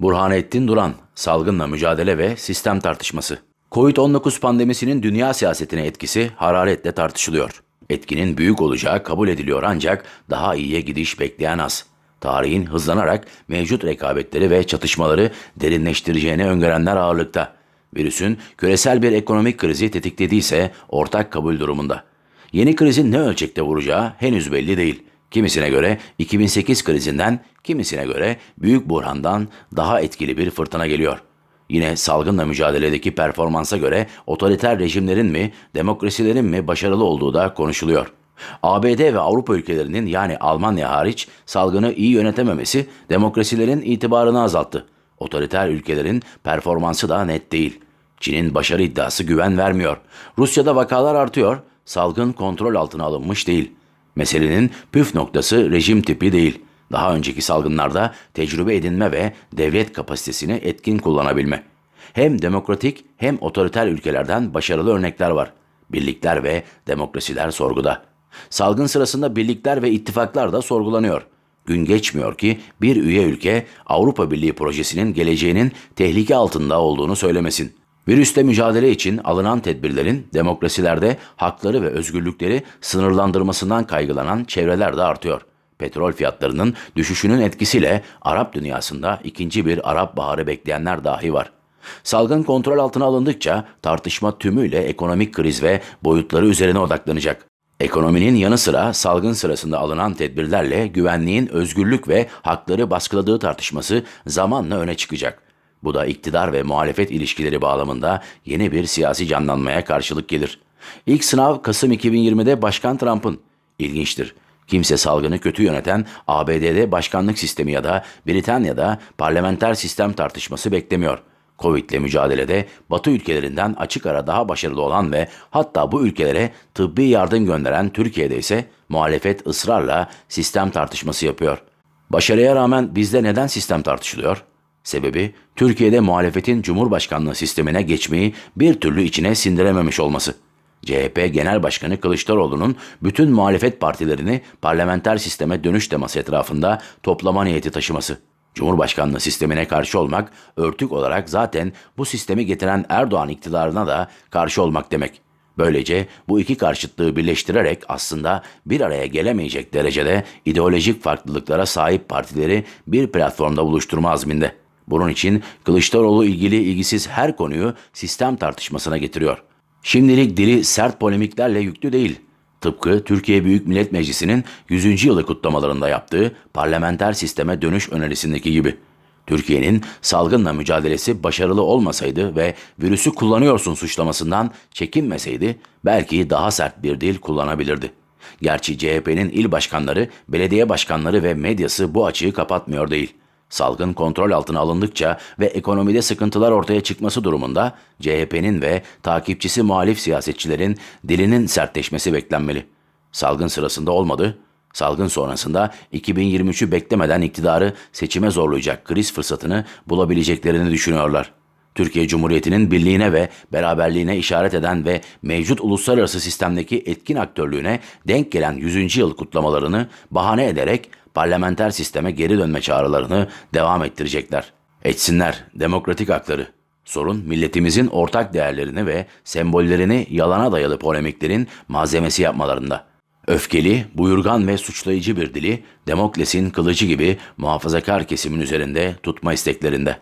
Burhanettin Duran, salgınla mücadele ve sistem tartışması. Covid-19 pandemisinin dünya siyasetine etkisi hararetle tartışılıyor. Etkinin büyük olacağı kabul ediliyor ancak daha iyiye gidiş bekleyen az. Tarihin hızlanarak mevcut rekabetleri ve çatışmaları derinleştireceğini öngörenler ağırlıkta. Virüsün küresel bir ekonomik krizi tetiklediyse ortak kabul durumunda. Yeni krizin ne ölçekte vuracağı henüz belli değil. Kimisine göre 2008 krizinden, kimisine göre büyük buhrandan daha etkili bir fırtına geliyor. Yine salgınla mücadeledeki performansa göre otoriter rejimlerin mi, demokrasilerin mi başarılı olduğu da konuşuluyor. ABD ve Avrupa ülkelerinin yani Almanya hariç salgını iyi yönetememesi demokrasilerin itibarını azalttı. Otoriter ülkelerin performansı da net değil. Çin'in başarı iddiası güven vermiyor. Rusya'da vakalar artıyor, salgın kontrol altına alınmış değil. Meselenin püf noktası rejim tipi değil. Daha önceki salgınlarda tecrübe edinme ve devlet kapasitesini etkin kullanabilme. Hem demokratik hem otoriter ülkelerden başarılı örnekler var. Birlikler ve demokrasiler sorguda. Salgın sırasında birlikler ve ittifaklar da sorgulanıyor. Gün geçmiyor ki bir üye ülke Avrupa Birliği projesinin geleceğinin tehlike altında olduğunu söylemesin. Virüsle mücadele için alınan tedbirlerin demokrasilerde hakları ve özgürlükleri sınırlandırmasından kaygılanan çevreler de artıyor. Petrol fiyatlarının düşüşünün etkisiyle Arap dünyasında ikinci bir Arap baharı bekleyenler dahi var. Salgın kontrol altına alındıkça tartışma tümüyle ekonomik kriz ve boyutları üzerine odaklanacak. Ekonominin yanı sıra salgın sırasında alınan tedbirlerle güvenliğin özgürlük ve hakları baskıladığı tartışması zamanla öne çıkacak. Bu da iktidar ve muhalefet ilişkileri bağlamında yeni bir siyasi canlanmaya karşılık gelir. İlk sınav Kasım 2020'de Başkan Trump'ın. İlginçtir. Kimse salgını kötü yöneten ABD'de başkanlık sistemi ya da Britanya'da parlamenter sistem tartışması beklemiyor. Covid ile mücadelede Batı ülkelerinden açık ara daha başarılı olan ve hatta bu ülkelere tıbbi yardım gönderen Türkiye'de ise muhalefet ısrarla sistem tartışması yapıyor. Başarıya rağmen bizde neden sistem tartışılıyor? Sebebi Türkiye'de muhalefetin Cumhurbaşkanlığı sistemine geçmeyi bir türlü içine sindirememiş olması. CHP Genel Başkanı Kılıçdaroğlu'nun bütün muhalefet partilerini parlamenter sisteme dönüş teması etrafında toplama niyeti taşıması. Cumhurbaşkanlığı sistemine karşı olmak, örtük olarak zaten bu sistemi getiren Erdoğan iktidarına da karşı olmak demek. Böylece bu iki karşıtlığı birleştirerek aslında bir araya gelemeyecek derecede ideolojik farklılıklara sahip partileri bir platformda buluşturma azminde. Bunun için Kılıçdaroğlu ilgili ilgisiz her konuyu sistem tartışmasına getiriyor. Şimdilik dili sert polemiklerle yüklü değil. Tıpkı Türkiye Büyük Millet Meclisi'nin 100. yılı kutlamalarında yaptığı parlamenter sisteme dönüş önerisindeki gibi. Türkiye'nin salgınla mücadelesi başarılı olmasaydı ve virüsü kullanıyorsun suçlamasından çekinmeseydi belki daha sert bir dil kullanabilirdi. Gerçi CHP'nin il başkanları, belediye başkanları ve medyası bu açığı kapatmıyor değil. Salgın kontrol altına alındıkça ve ekonomide sıkıntılar ortaya çıkması durumunda CHP'nin ve takipçisi muhalif siyasetçilerin dilinin sertleşmesi beklenmeli. Salgın sırasında olmadı, salgın sonrasında 2023'ü beklemeden iktidarı seçime zorlayacak kriz fırsatını bulabileceklerini düşünüyorlar. Türkiye Cumhuriyeti'nin birliğine ve beraberliğine işaret eden ve mevcut uluslararası sistemdeki etkin aktörlüğüne denk gelen 100. yıl kutlamalarını bahane ederek parlamenter sisteme geri dönme çağrılarını devam ettirecekler. Etsinler demokratik hakları. Sorun milletimizin ortak değerlerini ve sembollerini yalana dayalı polemiklerin malzemesi yapmalarında. Öfkeli, buyurgan ve suçlayıcı bir dili Demokles'in kılıcı gibi muhafazakar kesimin üzerinde tutma isteklerinde.